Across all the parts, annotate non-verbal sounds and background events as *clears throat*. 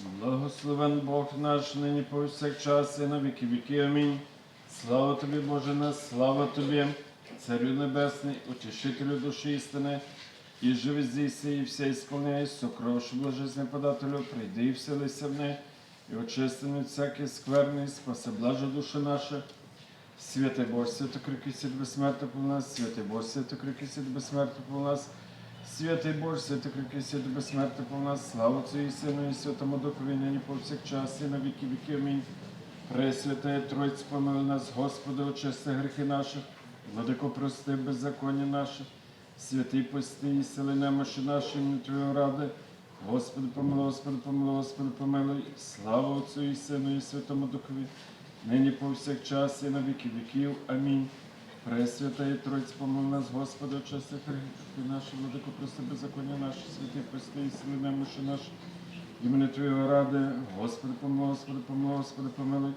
Благословен Бог наш, нині повсякчас і на віки віки. Амінь. Слава тобі, Боже наш, слава тобі, Царю Небесний, утішителю душі істини, і живи здійси, і все ісполняй, сокровишу блажесне подателю, прийди і вселися в неї, і очисти від всякий скверний, спаси блажа душа наша. Святий Боже, свято крики сід безсмертно по нас, святий Боже, свято крики сід безсмертно по нас, святий Боже, свято крики сід безсмертно по нас, слава Отцю і Сину і Святому Духові, нині повсякчас і на віки віки. Амінь. Пресвятая Тройць, помили нас, Господи, очисти гріхи наших, владико прости беззаконня наших, святий пости і сили немощі наші, ім'я Твоєї ради. Господи, помилуй, Господи, помилуй, Господи, помилуй. Слава Отцю і Сину і Святому Духові, нині повсякчас і на віки віків. Амінь. Пресвятая Тройць, помилуй нас, Господи, очисти гріхи наші, владико прости беззаконня наші, святий пости і сили немощі наші. Імені Твоєго ради, Господи, помилуй, Господи, помилуй, Господи, помилуй.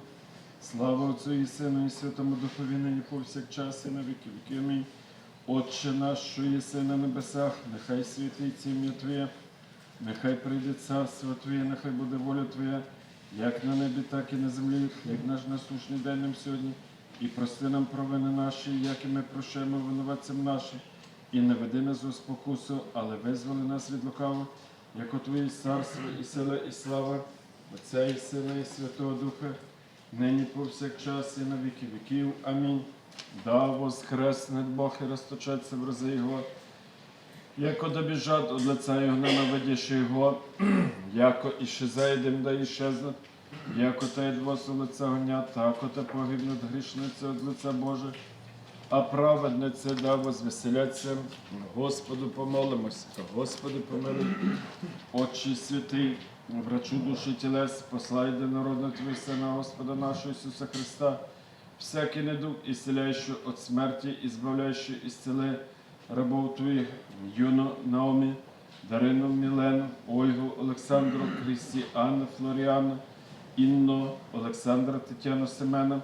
Слава Отцю і Сину і Святому Духові, нині повсякчас і на віки віки. Амінь. Отче наш, що єси на небесах, нехай святиться ім'я Твоє, нехай прийде царство Твоє, нехай буде воля Твоя, як на небі, так і на землі, як наш насущний день нам сьогодні. І прости нам провини наші, як і ми прощаємо винуватцям нашим. І не веди нас у спокусу, але визволи нас від лукавого, як у Твоє царство і сила, і слава, Отця і Сина, і Святого Духа, нині повсякчас і на віки віків. Амінь. Да воскресне Бог і розточаться в рази Його, *clears throat* яко добіжать от лица Його, ненавидящи Його, яко і зайдем, да іщезнуть, яко та й двосу лиця гоня, тако та погибнуть грішниці від лиця Боже, а праведниці да возвеселяться. Господу помолимося, Господи помилуй, Отче святий, врачу душі тілес, послай до народу Твій Сина, Господа нашого Ісуса Христа, всякий недуг, ісцеляючи від смерті, і збавляючи ісцели рабов Твоїх, Юну Наомі, Дарину Мілену, Ольгу, Олександру, Христіану, Флоріану, Інну, Олександра, Тетяну Семена,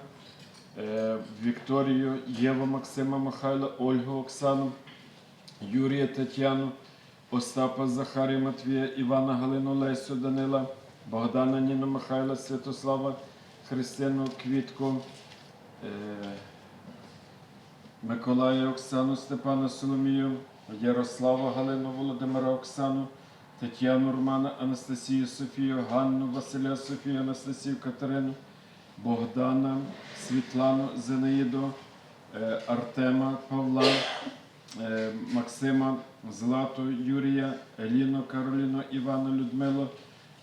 е, Вікторію, Єву, Максима, Михайла, Ольгу, Оксану, Юрія, Тетяну, Остапа, Захарія, Матвія, Івана, Галину, Лесю, Данила, Богдана, Ніну, Михайла, Святослава, Христину, Квітку, е, Миколая, Оксану, Степана, Соломію, Ярослава, Галину, Володимира, Оксану, Тетяну, Романа, Анастасію, Софію, Ганну, Василя, Софію, Анастасію, Катерину, Богдана, Світлану, Зенаїду, е, Артема, Павла, е, Максима, Злату, Юрія, Еліну, Кароліну, Івану, Людмилу,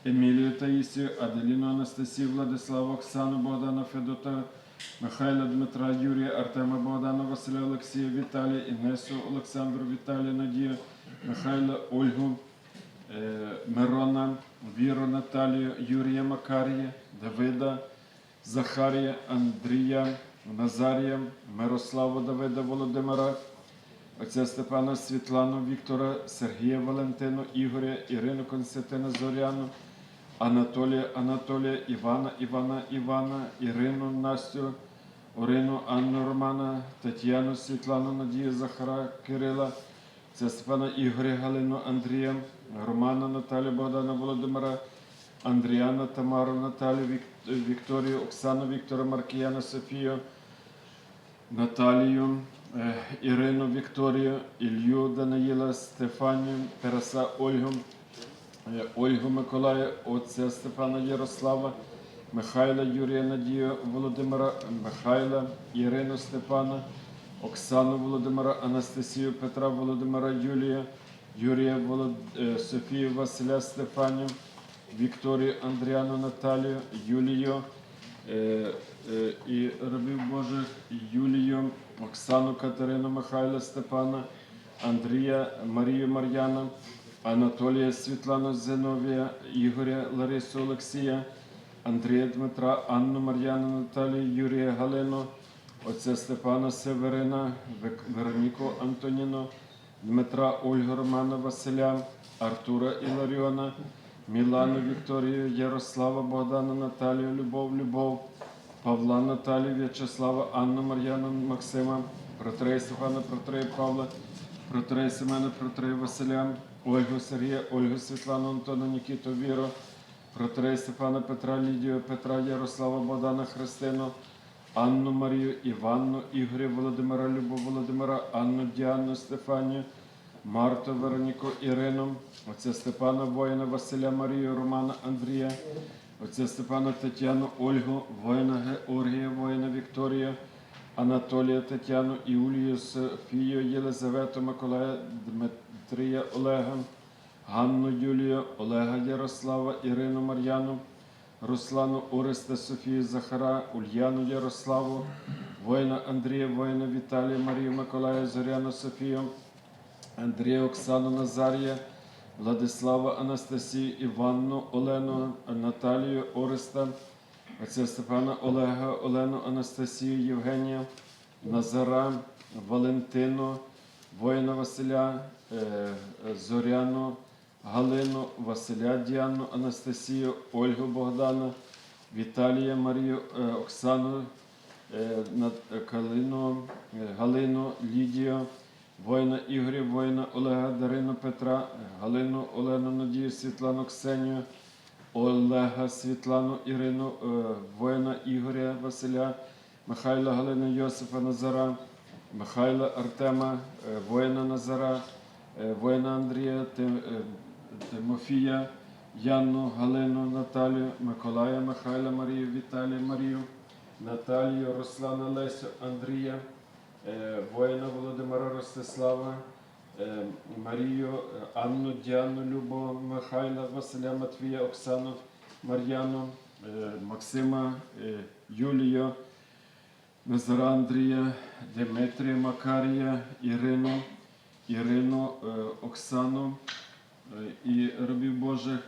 Емілію Таїсію, Аделіну, Анастасію, Владиславу, Оксану, Богдана, Федота, Михайла, Дмитра, Юрія, Артема, Богдана, Василя, Олексія, Віталія, Інесу, Олександру, Віталія, Надію, Михайла, Ольгу, Мирона, Віру, Наталію, Юрія, Макарія, Давида, Захарія, Андрія, Назарія, Мирославу, Давида, Володимира, отця Степана, Світлану, Віктора, Сергія, Валентину, Ігоря, Ірину, Константина, Зоряну, Анатолія, Анатолія, Івана, Івана, Івана, Ірину, Настю, Орину, Анну, Романа, Тетяну, Світлану, Надію, Захара, Кирила, це Степана Ігоря, Галину, Андрія, Романа, Наталію, Богдана, Володимира, Андріана, Тамару, Наталію, Вікторію, Оксану, Віктора, Маркіяна, Софію, Наталію, е, Ірину, Вікторію, Ілью, Даниїла, Стефанію, Тараса, Ольгу, е, Ольгу Миколая, отця Стефана Ярослава, Михайла, Юрія, Надію, Володимира, Михайла, Ірину, Степана, Оксану Володимира, Анастасію, Петра Володимира, Юлія, Юрія, Волод... е, Софію, Василя, Стефанію, Вікторію, Андріану, Наталію, Юлію, е, е, і рабів Божих Юлію, Оксану, Катерину, Михайла, Степана, Андрія, Марію, Мар'яна, Анатолія, Світлану, Зиновія, Ігоря, Ларису, Олексія, Андрія Дмитра, Анну, Мар'яну, Наталію, Юрія, Галину, отця Степана Северина, Вероніку Антоніну, Дмитра Ольгу Романа Василя, Артура Іларіона, Мілану Вікторію, Ярослава Богдана, Наталію, Любов, Любов, Павла Наталію, В'ячеслава, Анну Мар'яну, Максима, Протрея Стефана, Протрея Павла, Протрея Семена, Протрея Василя, Ольгу Сергія, Ольгу Світлану, Антона, Нікіту, Віру, протерей Стефана Петра, Лідію, Петра, Ярослава, Богдана, Христину, Анну Марію, Іванну, Ігоря, Володимира, Любов Володимира, Анну, Діану, Стефанію, Марту, Вероніку, Ірину, отця Степана, воїна, Василя, Марію, Романа, Андрія, отця Степана, Тетяну, Ольгу, воїна Георгія, воїна Вікторія, Анатолія, Тетяну, Іулію, Софію, Єлизавету, Миколая, Дмитрія, Олега, Ганну, Юлію, Олега, Ярослава, Ірину, Мар'яну, Руслану, Ореста, Софію, Захара, Ульяну, Ярославу, воїна Андрія, воїна Віталія, Марію, Миколая, Зоряну, Софію, Андрія, Оксану, Назарія, Владислава, Анастасію, Іванну, Олену, Наталію, Ореста, отця Степана, Олега, Олену, Анастасію, Євгенія, Назара, Валентину, воїна Василя, е, Зоряну, Галину, Василя, Діану, Анастасію, Ольгу Богдана, Віталія, Марію, е, Оксану, е, Калину, е, Галину, Лідію, воїна Ігоря, воїна Олега, Дарину Петра, Галину, Олену, Надію, Світлану, Ксенію, Олега, Світлану, Ірину, воїна Ігоря, Василя, Михайла, Галину, Йосифа, Назара, Михайла, Артема, воїна Назара, воїна Андрія, Тимофія, Яну, Галину, Наталію, Миколая, Михайла, Марію, Віталія, Марію, Наталію, Руслана, Лесю, Андрія, е, воїна Володимира Ростислава, е, Марію, е, Анну, Діану, Любов, Михайла, Василя, Матвія, Оксану, Мар'яну, Максима, Юлію, Назара Андрія, Дмитрія, Макарія, Ірину, Ірину, Оксану і рабів Божих,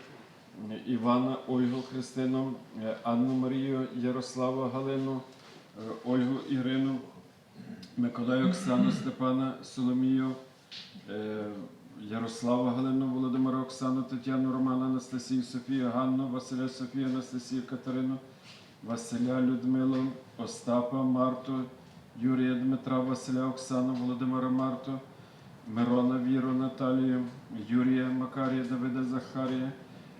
е, Івана, Ольгу, Христину, е, Анну Марію, Ярослава, Галину, е, Ольгу, Ірину, Миколаю, Оксану, Степана, Соломію, е, Ярослава, Галину, Володимира, Оксану, Тетяну, Романа, Анастасію, Софію, Ганну, Василя, Софію, Анастасію, Катерину, Василя, Людмилу, Остапа, Марту, Юрія, Дмитра, Василя, Оксану, Володимира, Марту, Мирона, Віру, Наталію, Юрія, Макарія, Давида, Захарія,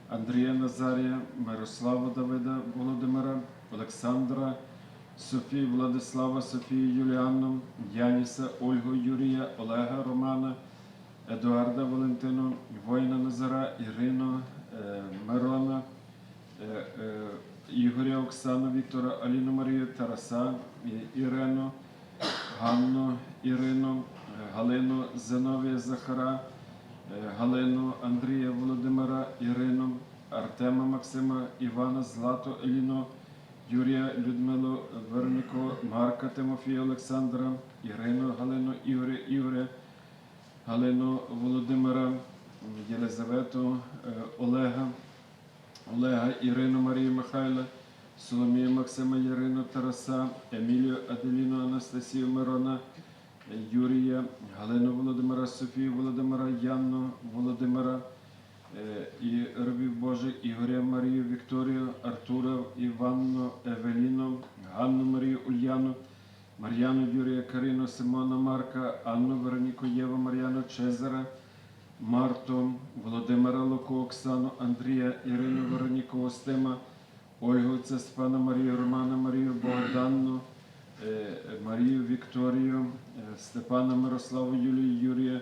Андрія, Назарія, Мирослава, Давида, Володимира, Олександра, Софію, Владислава, Софію, Юліанну, Яніса, Ольгу, Юрія, Олега, Романа, Едуарда, Валентину, воїна Назара, Ірину, е, Мирона, е, е, Ігоря, Оксану, Віктора, Аліну Марію, Тараса, Ірину, Ганну, Ірину, Галину, Зиновія, Захара, е, Галину, Андрія, Володимира, Ірину, Артема, Максима, Івана, Злату, Еліну, Юрія, Людмилу, Вероніку, Марка, Тимофія, Олександра, Ірину, Галину, Ігоря, Ігоря, Галину, Володимира, Єлизавету, е, Олега, Олега, Ірину, Марію, Михайла, Соломію, Максима, Ярину, Тараса, Емілію, Аделіну, Анастасію, Мирона, Юрія, Галину Володимира, Софію Володимира, Яну Володимира е, і рабів Божих, Ігоря, Марію, Вікторію, Артура, Іванну, Евеліну, Ганну Марію, Ульяну, Мар'яну, Юрія, Карину, Симона, Марка, Анну, Вероніку, Єву, Мар'яну, Чезара, Марту, Володимира Луку, Оксану, Андрія, Ірину, Вероніку, Остима, Ольгу, це Степана, Марію, Романа, Марію, Богданну, Марію, Вікторію, е, Степана, Мирославу, Юлію, Юрія,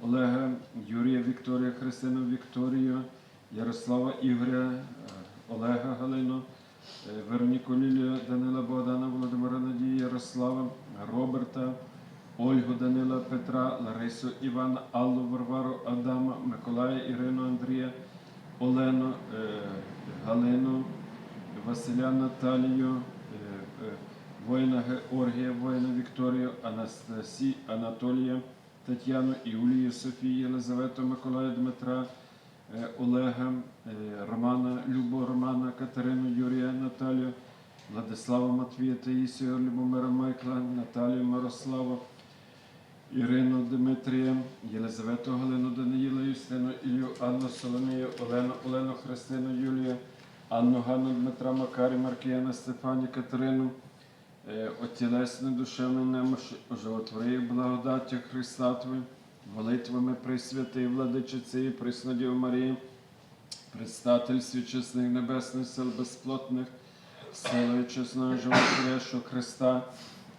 Олега, Юрія, Вікторія, Христину, Вікторію, Ярослава, Ігоря, е, Олега, Галину, е, Вероніку, Лілію, Данила, Богдана, Володимира, Надію, Ярослава, Роберта, Ольгу, Данила, Петра, Ларису, Івана, Аллу, Варвару, Адама, Миколая, Ірину, Андрія, Олену, е, Галину, Василя, Наталію, е, е, воїна Георгія, воїна Вікторію, Анастасію, Анатолія, Тетяну, Іулію, Софію, Єлизавету, Миколая, Дмитра, е, Олега, е, Романа, Любу, Романа, Катерину, Юрія, Наталію, Владислава Матвія, Таїсію, Любомира Майкла, Наталію, Мирославу, Ірину Дмитрія, Єлизавету Галину Даниїла, Юстину, Ілью, Анну Соломію, Олену, Олену Христину, Юлію, Анну Ганну Дмитра Макарі, Маркіяна, Стефані, Катерину, е, отілесне душевне немощі, оживотвори благодаття Христа Твої, молитвами Пресвятої Владичиці і Преснодів Марії, предстательстві чесних небесних сил безплотних, силою чесного животворящого Христа,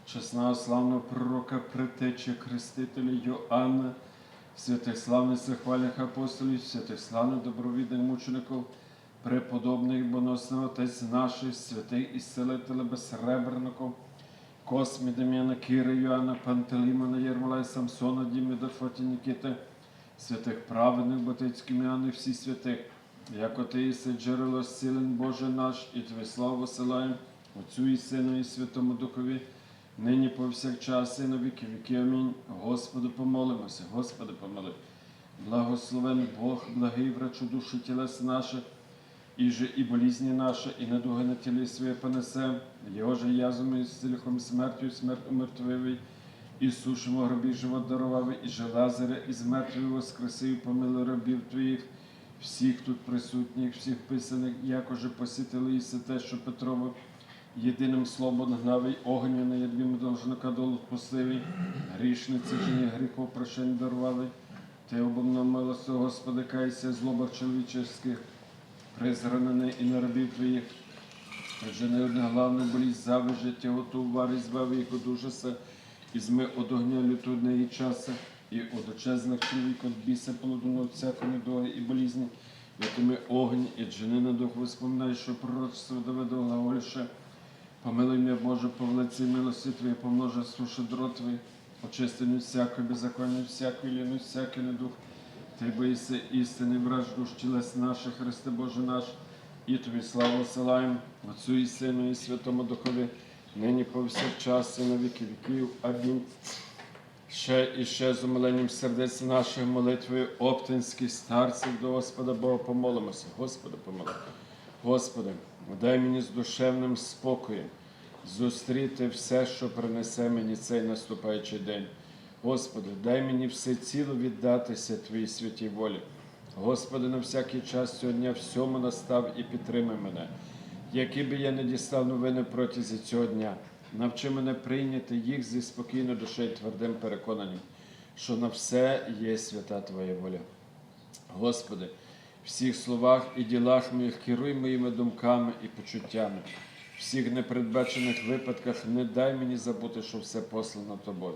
чесного славного пророка, притечі, хрестителя Йоанна, святих славних захвальних апостолів, святих славних добровідних мучеників, преподобних боносних отець наших, святих ісцелителя безсребреників, Космі, Дем'яна, Кири, Йоанна, Пантелеймона, Єрмолая, Самсона, Діміда, Фоті, Нікіти, святих праведних, Батицьких Міани, всі святих, як ти єси джерело зцілень Боже наш, і Твій славу силаєм, Отцю і Сину, і Святому Духові, нині повсякчас і на віки віки. Амінь. Господу помолимося, Господи помоли. Благословен Бог, благий врачу душі тілес наших, і же і болізні наші, і недуги на тілі своє понесе, його же язами і стилихом смертю, смерть умертвивий, і сушимо гробі живот дарував, і же Лазаря, і з мертвих воскресив, помили рабів твоїх, всіх тут присутніх, всіх писаних, якоже посітили і все те, що Петрово, єдиним словом гнавий огню на ядвім должника долу впустивий, грішниці жені гріхов прощень дарували. Ти обомно милости, Господи, кайся, злобах чоловічих, призранений і на рабів твоїх. Жени одне главне болість зави життя, готов вари, збави їх ужаса, і зми од огня лютудне і часа, і од очезних чоловік от біса полудуно от всякої недоги і болізні, і тими огонь, і жени на дух воспоминай, що пророчество Давида глагольше, Помилуй мене, Боже, по велиці милості Твої, по множеству щедро Твої, очисти всякої беззаконня, всякої ліни, всякий недух. Ти боїся істини, враж душ тілес наших, Христе Боже наш, і Тобі славу силаєм, Отцю і Сину, і Святому Духові, нині повсякчас, і на віки віків. Амінь. Ще і ще з умиленням сердець наших молитвою оптинських старців до Господа Бога помолимося. Господи, помоли. Господи, дай мені з душевним спокоєм зустріти все, що принесе мені цей наступаючий день. Господи, дай мені все ціло віддатися Твоїй святій волі. Господи, на всякий час цього дня всьому настав і підтримай мене. Які би я не дістав новини протязі цього дня, навчи мене прийняти їх зі спокійною душею твердим переконанням, що на все є свята Твоя воля. Господи, в всіх словах і ділах моїх керуй моїми думками і почуттями. Всіх непередбачених випадках не дай мені забути, що все послано Тобою.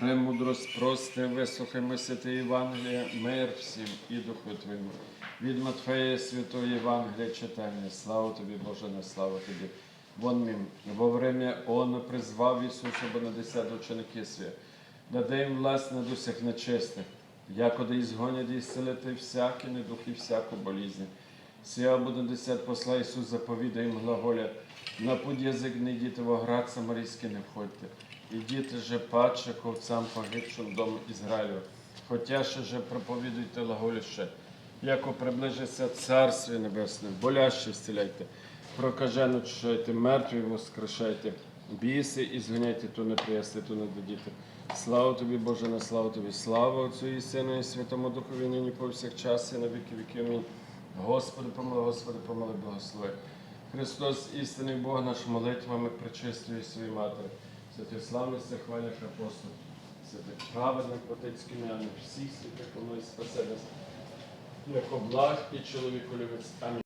Премудрость прости, вислухаймо святе Євангелія, мир всім і Духу Твоєму. Від Матфея Святого Євангелія читання. Слава тобі, Боже, на слава тобі. Вон мім, во время Он призвав Ісуса бо на десят ученики свої, даде їм власть над усіх нечистих, якоди ізгонять і зцілити всякий недух і всяку болізнь. Сія буде десят посла Ісус заповідає їм глаголя, на путь язик не йдіть, в оград самарійський не входьте. Ідіть же паче ковцам погибшим дому Ізраїлю, хотя ще же проповідуйте глаголіще, яко приближиться Царстві Небесне, боляще зціляйте, прокажену чужайте, мертві воскрешайте, біси і зганяйте, то не приясти, то не дадіте. Слава тобі, Боже, на славу тобі, слава Отцю і Сину, і Святому Духові, нині повсякчас, і на віки віки. Амінь. Господи, помилуй, Господи, помилуй, благослови. Христос, істинний Бог наш молитвами причистує свої матері. Святих славних хвальних апостолів, святих праведних отецьких м'яних, всіх святих, помилуй, спасе нас, як облаг і чоловіку любець. Амінь.